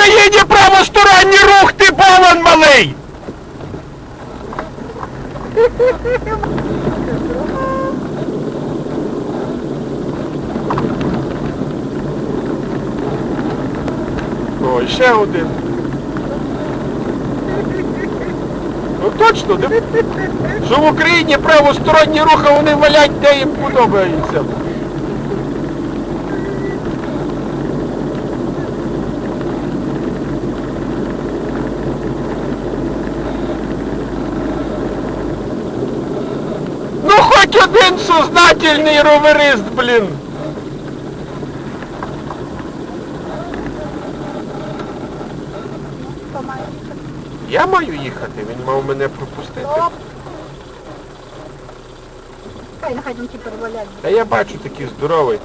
Україні правосторонній рух, ти балан малий! О, ще один. Ну точно, де? Що в Україні правосторонні рухи, вони валять, де їм подобається. Ну хоть один сознательний роверист, блін. Я маю їхати, він мав мене пропустити. Хай нехай ті перевалять. Та я бачу такий здоровий.